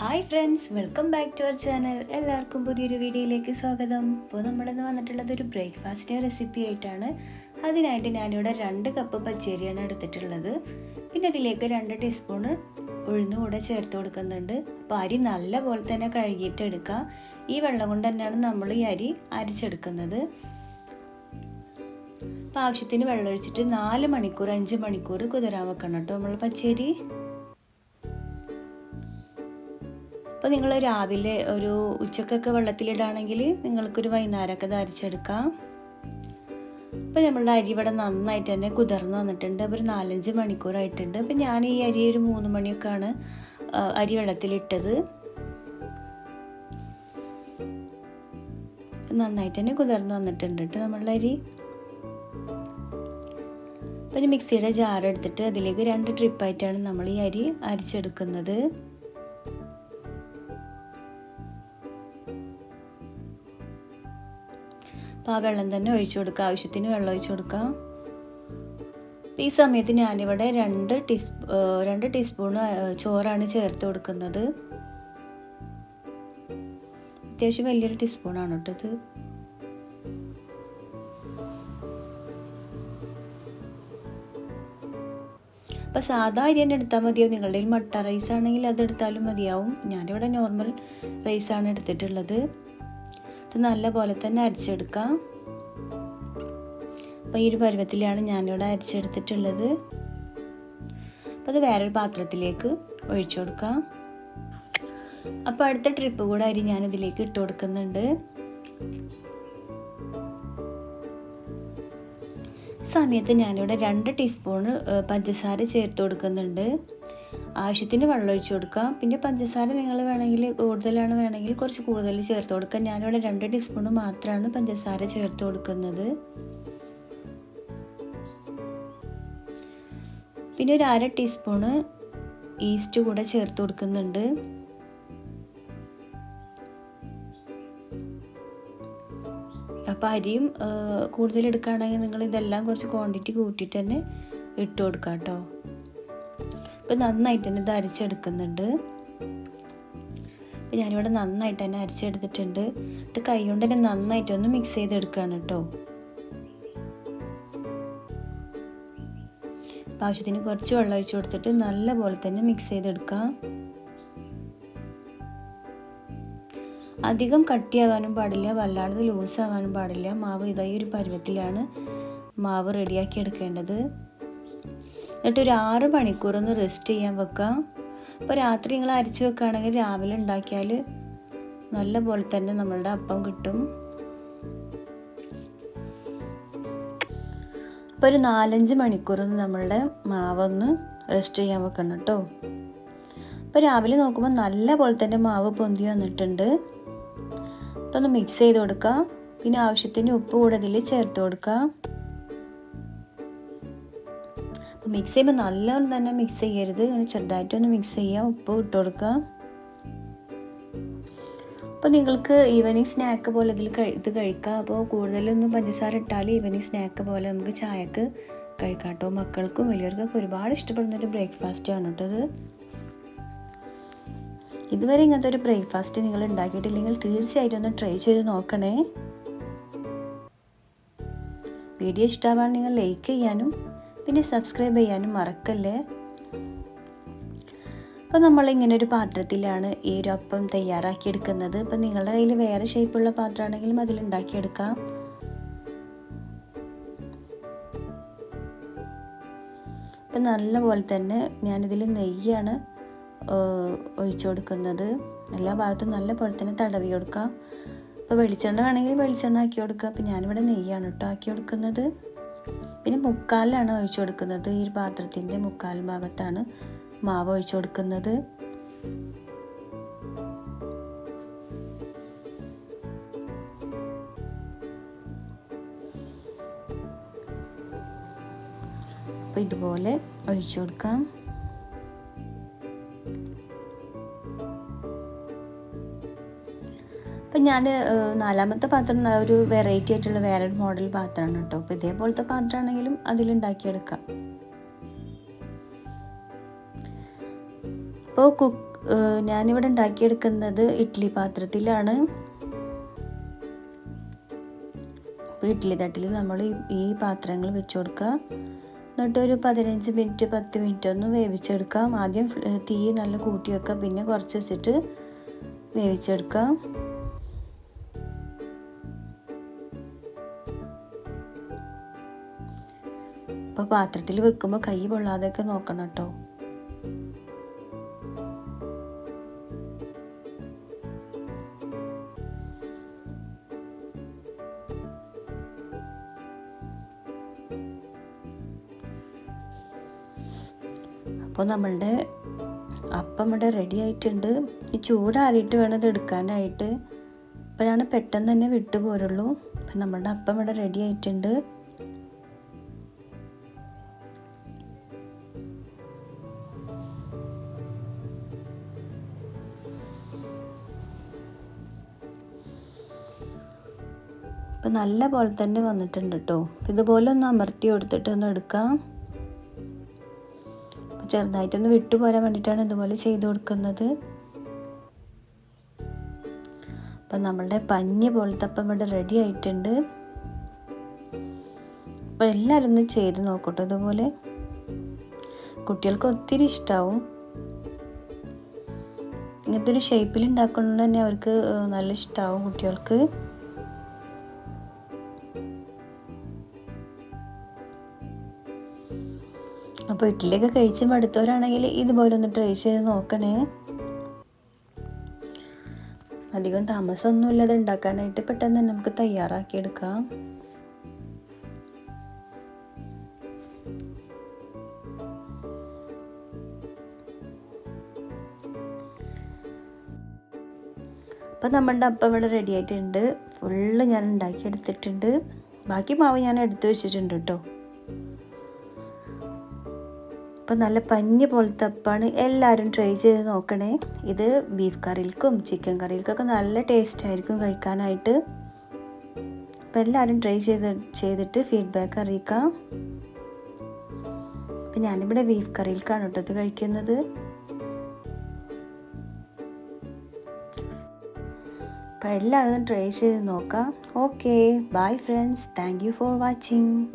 Hi friends welcome back to our channel. എല്ലാവർക്കും പുതിയൊരു വീഡിയോയിലേക്ക് സ്വാഗതം. ഇപ്പോൾ നമ്മളിന്ന് വന്നിട്ടുള്ളത് ഒരു ബ്രേക്ക്ഫാസ്റ്റ് റെസിപ്പി ആയിട്ടാണ്. അതിനായിട്ട് ഞാനിവിടെ രണ്ട് കപ്പ് പച്ചരിയാണ് എടുത്തിട്ടുള്ളത്. പിന്നെ അതിലേക്ക് രണ്ട് ടീസ്പൂൺ ഉഴുന്ന് കൂടെ ചേർത്ത് കൊടുക്കുന്നുണ്ട്. അപ്പോൾ അരി നല്ല പോലെ തന്നെ കഴുകിയിട്ട് എടുക്കുക ഈ വെള്ളം കൊണ്ട് തന്നെയാണ് നമ്മൾ ഈ അരി അരിച്ചെടുക്കുന്നത്. അപ്പോൾ ആവശ്യത്തിന് വെള്ളം ഒഴിച്ചിട്ട് നാല് മണിക്കൂർ അഞ്ച് മണിക്കൂർ കുതിരാൻ വെക്കണം കേട്ടോ നമ്മൾ പച്ചരി. അപ്പോൾ നിങ്ങൾ രാവിലെ ഒരു ഉച്ചക്കൊക്കെ വെള്ളത്തിലിടുകയാണെങ്കിൽ നിങ്ങൾക്കൊരു വൈകുന്നേരമൊക്കെ ധരിച്ചെടുക്കാം അപ്പോൾ നമ്മളുടെ അരി ഇവിടെ നന്നായിട്ട് തന്നെ കുതിർന്ന് വന്നിട്ടുണ്ട്. അപ്പോൾ ഒരു നാലഞ്ച് മണിക്കൂറായിട്ടുണ്ട്. അപ്പോൾ ഞാൻ ഈ അരി ഒരു മൂന്ന് മണിയൊക്കെയാണ് അരി വെള്ളത്തിലിട്ടത്. നന്നായിട്ട് തന്നെ കുതിർന്ന് വന്നിട്ടുണ്ട് കേട്ടോ നമ്മളുടെ അരി. അപ്പോൾ ഒരു മിക്സിയുടെ ജാർ എടുത്തിട്ട് അതിലേക്ക് രണ്ട് ട്രിപ്പായിട്ടാണ് നമ്മൾ ഈ അരി അരിച്ചെടുക്കുന്നത്. അപ്പോൾ ആ വെള്ളം തന്നെ ഒഴിച്ചു കൊടുക്കുക. ആവശ്യത്തിന് വെള്ളം ഒഴിച്ചു കൊടുക്കാം ഈ സമയത്ത് ഞാനിവിടെ രണ്ട് ടീസ് രണ്ട് ടീസ്പൂൺ ചോറാണ് ചേർത്ത് കൊടുക്കുന്നത്. അത്യാവശ്യം വലിയൊരു ടീസ്പൂണാണ് കേട്ടോ ഇത്. സാധാ അരി തന്നെ എടുത്താൽ മതിയാവും നിങ്ങളുടെ കയ്യിൽ മട്ട റൈസ് ആണെങ്കിൽ അത് എടുത്താലും മതിയാവും. ഞാനിവിടെ നോർമൽ റൈസാണ് എടുത്തിട്ടുള്ളത്. ഇത് നല്ലപോലെ തന്നെ അരിച്ചെടുക്കാം. അപ്പോൾ ഈ ഒരു പരുവത്തിലാണ് ഞാനിവിടെ അരിച്ചെടുത്തിട്ടുള്ളത്. അപ്പോൾ അത് വേറൊരു പാത്രത്തിലേക്ക് ഒഴിച്ചു കൊടുക്കാം. അപ്പോൾ അടുത്ത ട്രിപ്പ് കൂടെ അരി ഞാനിതിലേക്ക് ഇട്ട് കൊടുക്കുന്നുണ്ട്. സമയത്ത് ഞാനിവിടെ രണ്ട് ടീസ്പൂണ് പഞ്ചസാര ചേർത്ത് കൊടുക്കുന്നുണ്ട്. ആവശ്യത്തിന് വെള്ളം ഒഴിച്ച് കൊടുക്കാം. പിന്നെ പഞ്ചസാര നിങ്ങൾ വേണമെങ്കിൽ കൂടുതലാണ് വേണമെങ്കിൽ കുറച്ച് കൂടുതൽ ചേർത്ത് കൊടുക്കാം. ഞാനിവിടെ രണ്ട് ടീസ്പൂണ് മാത്രമാണ് പഞ്ചസാര ചേർത്ത് കൊടുക്കുന്നത്. പിന്നെ ഒരു അര ടീസ്പൂണ് ഈസ്റ്റ് കൂടെ ചേർത്ത് കൊടുക്കുന്നുണ്ട്. അപ്പോൾ അരിയും കൂടുതൽ എടുക്കുകയാണെങ്കിൽ നിങ്ങൾ ഇതെല്ലാം കുറച്ച് ക്വാണ്ടിറ്റി കൂട്ടിയിട്ട് തന്നെ ഇട്ട് കൊടുക്കാം കേട്ടോ. അപ്പോൾ നന്നായിട്ട് തന്നെ ഇത് അരച്ചെടുക്കുന്നുണ്ട്. അപ്പോൾ ഞാനിവിടെ നന്നായിട്ട് തന്നെ അരച്ചെടുത്തിട്ടുണ്ട്. എന്നിട്ട് കൈ കൊണ്ട് തന്നെ നന്നായിട്ട് ഒന്ന് മിക്സ് ചെയ്തെടുക്കുകയാണ് കേട്ടോ. അപ്പോൾ ആവശ്യത്തിന് കുറച്ച് വെള്ളം ഒഴിച്ച് കൊടുത്തിട്ട് നല്ലപോലെ തന്നെ മിക്സ് ചെയ്തെടുക്കാം. അധികം കട്ടിയാവാനും പാടില്ല വല്ലാണ്ട് ലൂസ് ആവാനും പാടില്ല. മാവ് ഇതായി ഒരു പരുവത്തിലാണ് മാവ് റെഡിയാക്കി എടുക്കേണ്ടത്. എന്നിട്ട് ഒരു ആറ് മണിക്കൂറൊന്ന് റെസ്റ്റ് ചെയ്യാൻ വെക്കാം. അപ്പോൾ രാത്രി നിങ്ങൾ അരച്ച് വെക്കുകയാണെങ്കിൽ രാവിലെ ഉണ്ടാക്കിയാൽ നല്ല പോലെ തന്നെ നമ്മളുടെ അപ്പം കിട്ടും. അപ്പോൾ ഒരു നാലഞ്ച് മണിക്കൂറൊന്ന് നമ്മളുടെ മാവൊന്ന് റെസ്റ്റ് ചെയ്യാൻ വെക്കണം കേട്ടോ. അപ്പോൾ രാവിലെ നോക്കുമ്പോൾ നല്ല പോലെ തന്നെ മാവ് പൊന്തി വന്നിട്ടുണ്ട്. ഒന്ന് മിക്സ് ചെയ്ത് കൊടുക്കുക പിന്നെ ആവശ്യത്തിന് ഉപ്പ് കൂടെ ഇതിൽ ചേർത്ത് കൊടുക്കുക മിക്സ് ചെയ്യുമ്പോൾ നല്ലോണം തന്നെ മിക്സ് ചെയ്യരുത്. ഇങ്ങനെ ചെറുതായിട്ടൊന്ന് മിക്സ് ചെയ്യുക ഉപ്പ് ഇട്ട് കൊടുക്കുക അപ്പോൾ നിങ്ങൾക്ക് ഈവനിങ് സ്നാക്ക് പോലെ ഇതിൽ ഇത് കഴിക്കാം. അപ്പോൾ കൂടുതലൊന്നും പഞ്ചസാര ഇട്ടാൽ ഈവനിങ് സ്നാക്ക് പോലെ നമുക്ക് ചായക്ക് കഴിക്കാം കേട്ടോ. മക്കൾക്കും വലിയവർക്കൊക്കെ ഒരുപാട് ഇഷ്ടപ്പെടുന്ന ഒരു ബ്രേക്ക്ഫാസ്റ്റ് ആണ് കേട്ടോ ഇത്. ഇതുവരെ ഇങ്ങനത്തെ ഒരു ബ്രേക്ക്ഫാസ്റ്റ് നിങ്ങൾ ഉണ്ടാക്കിയിട്ടില്ലെങ്കിൽ തീർച്ചയായിട്ടും ഒന്ന് ട്രൈ ചെയ്ത് നോക്കണേ. വീഡിയോ ഇഷ്ടമാവാൻ നിങ്ങൾ ലൈക്ക് ചെയ്യാനും പിന്നെ സബ്സ്ക്രൈബ് ചെയ്യാനും മറക്കല്ലേ? അപ്പോൾ നമ്മളിങ്ങനെ ഒരു പാത്രത്തിലാണ് ഈ ഒരു അപ്പം തയ്യാറാക്കിയെടുക്കുന്നത്. ഇപ്പം നിങ്ങളുടെ കയ്യിൽ വേറെ ഷേപ്പുള്ള പാത്രമാണെങ്കിലും അതിൽ ഉണ്ടാക്കിയെടുക്കാം. അപ്പം നല്ല പോലെ തന്നെ ഞാനിതിൽ നെയ്യാണ് ഒഴിച്ചു കൊടുക്കുന്നത്. എല്ലാ ഭാഗത്തും നല്ല പോലെ തന്നെ തടവി കൊടുക്കാം ഇപ്പോൾ വെളിച്ചെണ്ണ വേണമെങ്കിൽ വെളിച്ചെണ്ണ ആക്കി കൊടുക്കുക. അപ്പോൾ ഞാനിവിടെ നെയ്യാണ് കേട്ടോ ആക്കി കൊടുക്കുന്നത്. പിന്നെ മുക്കാലിലാണ് ഒഴിച്ചു കൊടുക്കുന്നത്. ഈ പാത്രത്തിന്റെ മുക്കാൽ ഭാഗത്താണ് മാവ് ഒഴിച്ചു കൊടുക്കുന്നത്. ഇതുപോലെ ഒഴിച്ചു കൊടുക്കാം. അപ്പം ഞാൻ നാലാമത്തെ പാത്രം ഒരു വെറൈറ്റി ആയിട്ടുള്ള വേറൊരു മോഡൽ പാത്രമാണ് കേട്ടോ. അപ്പോൾ ഇതേപോലത്തെ പാത്രമാണെങ്കിലും അതിലുണ്ടാക്കിയെടുക്കാം. അപ്പോൾ കുക്ക് ഞാനിവിടെ ഉണ്ടാക്കിയെടുക്കുന്നത് ഇഡ്ഡലി പാത്രത്തിലാണ്. അപ്പോൾ ഇഡ്ഡലി തട്ടിൽ നമ്മൾ ഈ പാത്രങ്ങൾ വെച്ച് കൊടുക്കുക. എന്നിട്ട് ഒരു പതിനഞ്ച് മിനിറ്റ് പത്ത് മിനിറ്റ് ഒന്ന് വേവിച്ചെടുക്കാം. ആദ്യം തീ നല്ല കൂട്ടി വെക്കുക. പിന്നെ കുറച്ച് വെച്ചിട്ട് വേവിച്ചെടുക്കാം അപ്പോൾ പാത്രത്തിൽ വെക്കുമ്പോൾ കൈ പൊള്ളാതെയൊക്കെ നോക്കണം കേട്ടോ. അപ്പോൾ നമ്മളുടെ അപ്പം ഇവിടെ റെഡി ആയിട്ടുണ്ട്. ഈ ചൂടാറിയിട്ട് വേണം ഇത് എടുക്കാനായിട്ട്. അപ്പോഴാണ് പെട്ടെന്ന് തന്നെ വിട്ടു പോരുള്ളൂ. അപ്പം നമ്മളുടെ അപ്പം ഇവിടെ റെഡി ആയിട്ടുണ്ട്. അപ്പം നല്ല പോലെ തന്നെ വന്നിട്ടുണ്ട് കേട്ടോ ഇതുപോലെ ഒന്ന് അമർത്തി കൊടുത്തിട്ട് ഒന്ന് എടുക്കാം. ചെറുതായിട്ടൊന്ന് വിട്ടുപോരാൻ വേണ്ടിയിട്ടാണ് ഇതുപോലെ ചെയ്ത് കൊടുക്കുന്നത്. അപ്പം നമ്മളുടെ പഞ്ഞ് പോലത്തെ അപ്പം ഇവിടെ റെഡി ആയിട്ടുണ്ട്. അപ്പോൾ എല്ലാവരും ഒന്ന് ചെയ്ത് നോക്കട്ടെ ഇതുപോലെ. കുട്ടികൾക്ക് ഒത്തിരി ഇഷ്ടമാവും ഇങ്ങനത്തെ ഒരു ഷേപ്പിൽ ഉണ്ടാക്കുന്നത് തന്നെ അവർക്ക് നല്ല ഇഷ്ടമാവും കുട്ടികൾക്ക്. അപ്പോൾ ഇഡ്ഡലിയൊക്കെ കഴിച്ച് മടുത്തവരാണെങ്കിൽ ഇതുപോലെ ഒന്ന് ട്രൈ ചെയ്ത് നോക്കണേ. അധികം താമസമൊന്നുമില്ല അത് ഉണ്ടാക്കാനായിട്ട് പെട്ടെന്ന് തന്നെ നമുക്ക് തയ്യാറാക്കിയെടുക്കാം. അപ്പം നമ്മളുടെ അപ്പം ഇവിടെ റെഡി ആയിട്ടുണ്ട്. ഫുള്ള് ഞാൻ ഉണ്ടാക്കിയെടുത്തിട്ടുണ്ട്. ബാക്കി മാവ് ഞാൻ എടുത്തു വെച്ചിട്ടുണ്ട് കേട്ടോ. അപ്പം നല്ല പഞ്ഞി പോലത്തെ അപ്പാണ് എല്ലാവരും ട്രൈ ചെയ്ത് നോക്കണേ. ഇത് ബീഫ് കറിയിൽക്കും ചിക്കൻ കറിയിൽക്കൊക്കെ നല്ല ടേസ്റ്റ് ആയിരിക്കും കഴിക്കാനായിട്ട്. അപ്പം എല്ലാവരും ട്രൈ ചെയ്ത് ചെയ്തിട്ട് ഫീഡ്ബാക്ക് അറിയിക്കാം. അപ്പം ഞാനിവിടെ ബീഫ് കറിയിൽക്കാണ് കേട്ടോ ഇത് കഴിക്കുന്നത്. അപ്പം എല്ലാവരും ട്രൈ ചെയ്ത് നോക്കാം. Okay bye friends thank you for watching